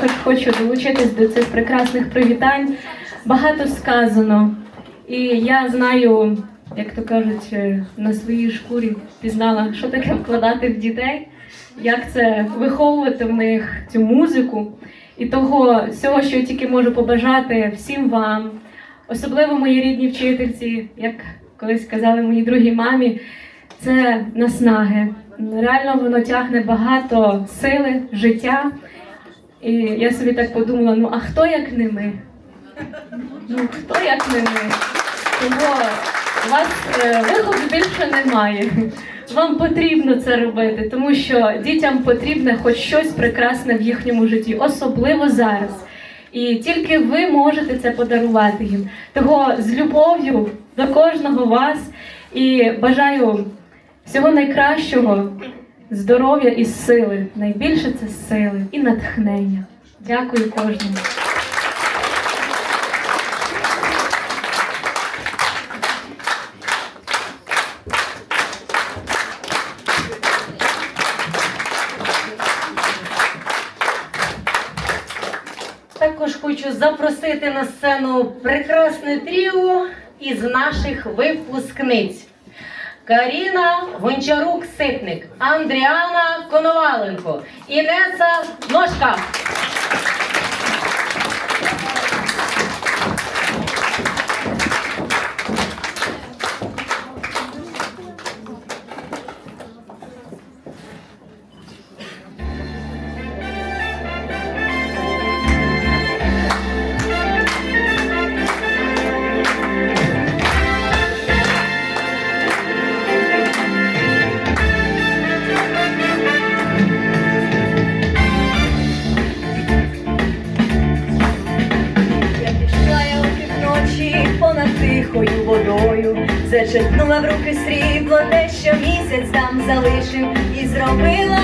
Також хочу долучитись до цих прекрасних привітань. Багато сказано. І я знаю, як то кажуть, е, на своїй шкурі пізнала, що таке вкладати в дітей, як це виховувати в них цю музику. І того всього, що я тільки можу побажати всім вам, особливо моїй рідній вчительці, як колись казали моїй другій мамі, це наснаги. Реально воно тягне багато сили, життя. І я собі так подумала: ну а хто як не ми? Ну хто як не ми? Тому у вас е, виходу більше немає. Вам потрібно це робити, тому що дітям потрібне хоч щось прекрасне в їхньому житті, особливо зараз. І тільки ви можете це подарувати їм. Того з любов'ю до кожного вас і бажаю всього найкращого, здоров'я і сили. Найбільше це сили і натхнення. Дякую кожному. Також хочу запросити на сцену прекрасне тріо із наших випускниць. Каріна Гончарук Ситник, Андріана Коноваленко, Інеса Ножка. Зачерпнула в руки срібло, те, що місяць там залишив, і зробила,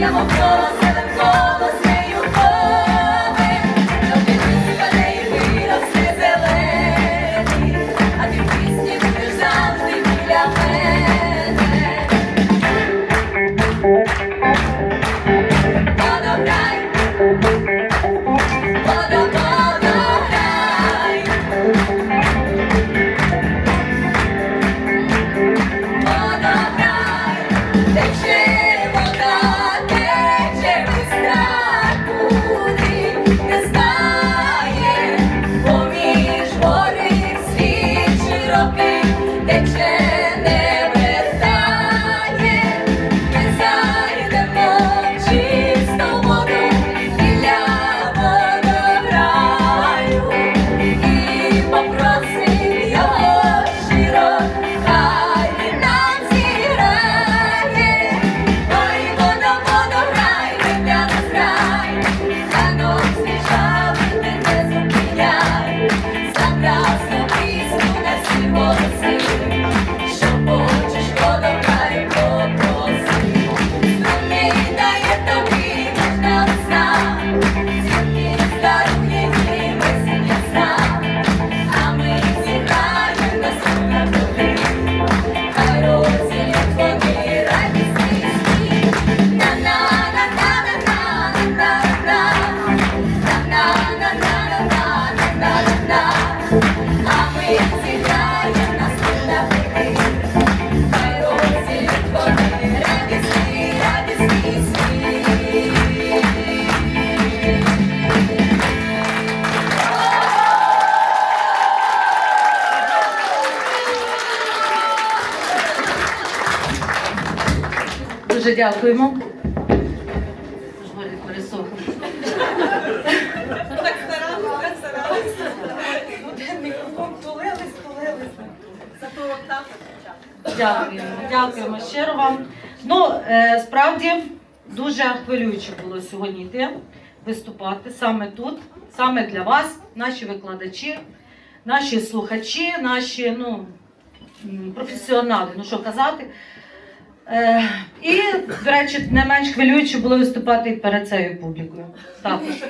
Я мов голос дякуємо. Так старалися, так старалися. Мікрофон тулились, тулились. Дякуємо, дякуємо щиро вам. Ну, е, справді дуже хвилююче було сьогодні йти виступати саме тут, саме для вас, наші викладачі, наші слухачі, наші ну, професіонали, ну що казати. Е, і, до речі, не менш хвилююче було виступати перед цією публікою. Також.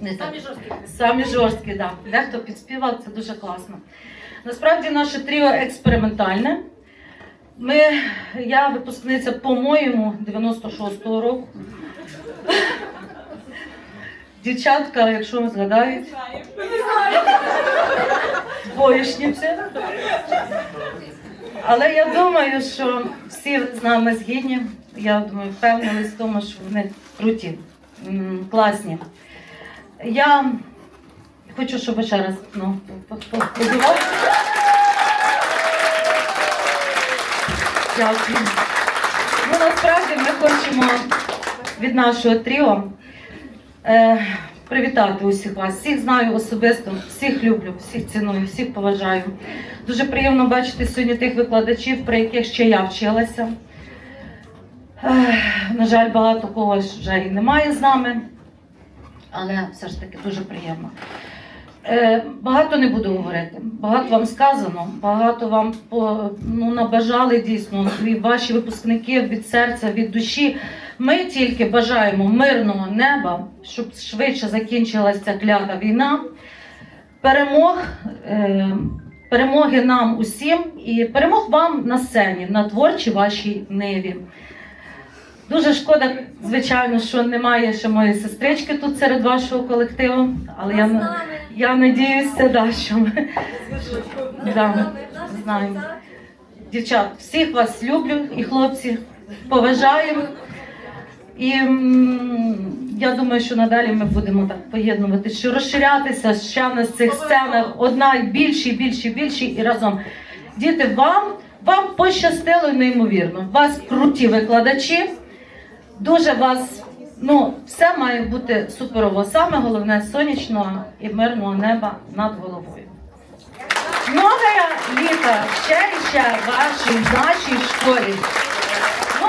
Не так. Самі жорсткі, так. Да. Дехто підспівав, це дуже класно. Насправді наше тріо експериментальне. Ми, я випускниця, по-моєму, 96-го року. Дівчатка, якщо ви згадають, двоєшніці. Але я думаю, що всі з нами згідні. Я думаю, впевнились в тому, що вони круті, класні. Я хочу, щоб ще раз ну, по- по- подивилися. Дякую. Ну, насправді ми хочемо від нашого тріо е, привітати усіх вас. Всіх знаю особисто, всіх люблю, всіх ціную, всіх поважаю. Дуже приємно бачити сьогодні тих викладачів, про яких ще я вчилася. На жаль, багато кого вже і немає з нами, але все ж таки дуже приємно. Е, багато не буду говорити. Багато вам сказано, багато вам ну, набажали дійсно і ваші випускники від серця, від душі. Ми тільки бажаємо мирного неба, щоб швидше закінчилася ця клята війна, перемог, е, перемоги нам усім і перемог вам на сцені, на творчій вашій ниві. Дуже шкода, звичайно, що немає ще моєї сестрички тут серед вашого колективу, але я, я надіюся, да, що ми да, знаємо. Дівчат, всіх вас люблю і хлопці поважаю. І я думаю, що надалі ми будемо так поєднувати, що розширятися ще на цих сценах одна і більші, і більші, і більші і разом. Діти, вам, вам пощастило неймовірно. Вас круті викладачі. Дуже вас, ну, все має бути суперово. Саме головне сонячного і мирного неба над головою. Нове літо ще і ще вашій нашій школі. Ну,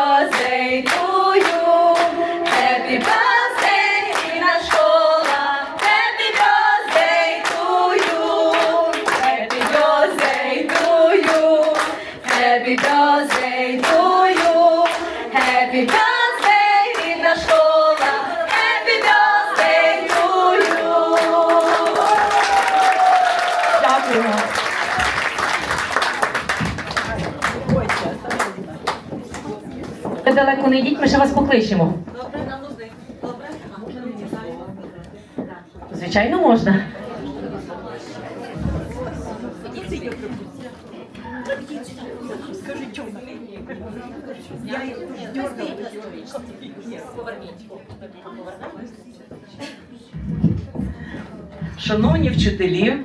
далеко не йдіть, ми ще вас покличемо. добре на музик. Добре? А може мені? Звичайно, можна. Шановні вчителі,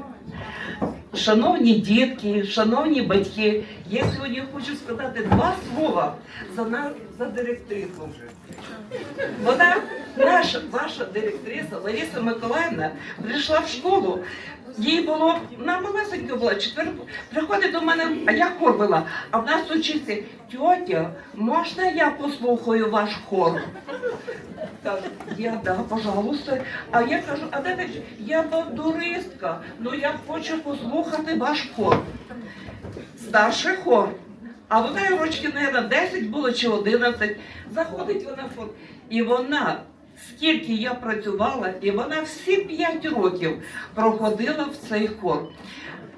шановні дітки, шановні батьки, я сьогодні хочу сказати два слова за нас, за директрису. Вона, наша, ваша директриса Лариса Миколаївна, прийшла в школу. Їй було вона малесенька була, четвер приходить до мене, а я хор вела, а в нас учиться, тьотя, можна я послухаю ваш хор? Так, я да, пожалуйста. А я кажу, а де? Я бандуристка, ну я хочу послухати ваш хор. Старший хор. А вона їй рочки, мабуть, 10 було чи 11. Заходить вона в хор. І вона, скільки я працювала, і вона всі 5 років проходила в цей хор.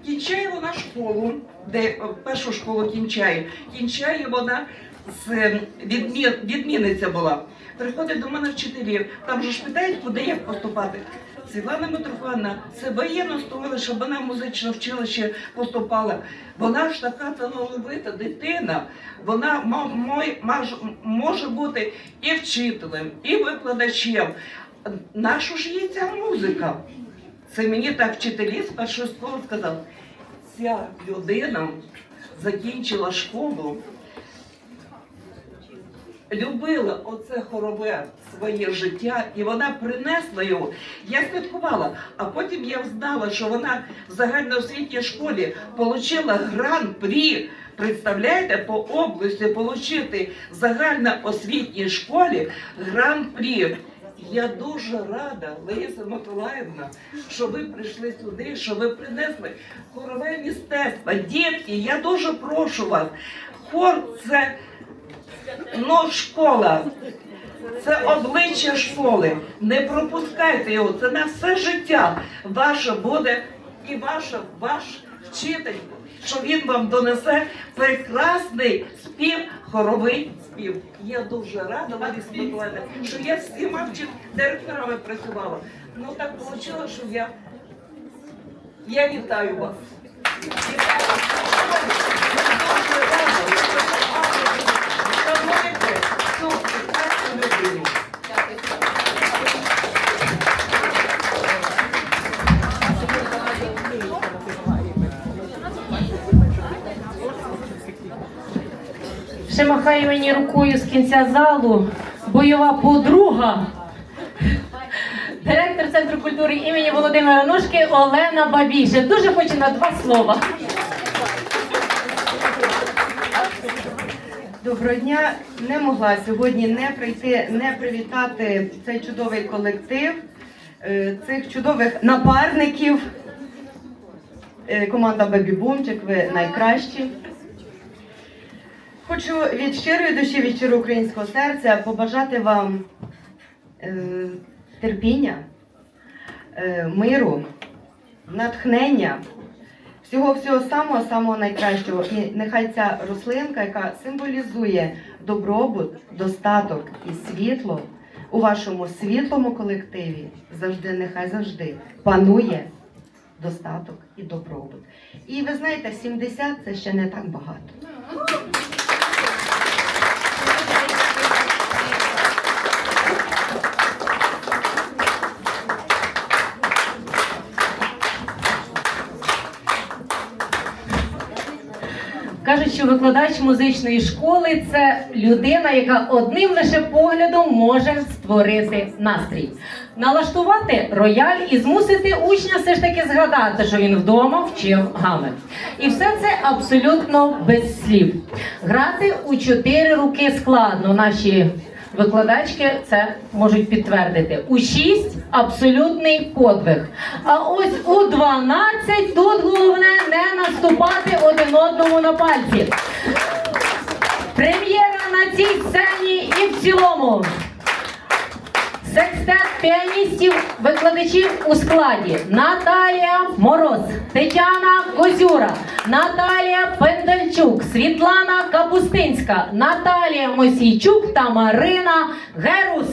Кінчає вона школу, де е, першу школу кінчає. Кінчає вона з е, відмі... відмінниця була. Приходить до мене вчителів, там же ж питають, куди як поступати. Світлана Митрофановна, це воєнно стоїла, щоб вона в музичне училище поступала. Вона ж така талановита дитина. Вона може бути і вчителем, і викладачем. Нашу ж є ця музика. Це мені так вчителі з першої школи сказав, ця людина закінчила школу, любила оце хорове своє життя, і вона принесла його. Я святкувала, а потім я знала, що вона в загальноосвітній школі отримала гран-прі. Представляєте, по області отримати в загальноосвітній школі гран-прі. Я дуже рада, Лариса Миколаївна, що ви прийшли сюди, що ви принесли хорове мистецтво. Дітки, я дуже прошу вас. Хор це ну, школа. Це обличчя школи. Не пропускайте його. Це на все життя. Ваше буде і ваша, ваш вчитель, що він вам донесе прекрасний спів, хоровий спів. Я дуже рада, Лариса Миколаївна, що я з всіма директорами працювала. Ну так вийшло, що я, я вітаю вас. Махає мені рукою з кінця залу бойова подруга. Директор Центру культури імені Володимира Ножки Олена Бабіже. Дуже хочу на два слова. Доброго дня. Не могла сьогодні не прийти, не привітати цей чудовий колектив, е, цих чудових напарників. Е, Команда Бебі Бумчик, ви найкращі. Хочу від щирої душі, від щирого українського серця побажати вам е, терпіння, е, миру, натхнення, всього всього самого самого найкращого. І нехай ця рослинка, яка символізує добробут, достаток і світло у вашому світлому колективі, завжди, нехай завжди панує достаток і добробут. І ви знаєте, 70 це ще не так багато. Кажуть, що викладач музичної школи це людина, яка одним лише поглядом може створити настрій, налаштувати рояль і змусити учня все ж таки згадати, що він вдома вчив гамет. І все це абсолютно без слів. Грати у чотири руки складно. Наші викладачки це можуть підтвердити. У шість абсолютний подвиг. А ось у 12 тут головне не наступати один одному на пальці. Прем'єра на цій сцені і в цілому. Секстет піаністів, викладачів у складі Наталія Мороз, Тетяна Козюра, Наталія Пендальчук, Світлана Капустинська, Наталія Мосійчук та Марина Герус.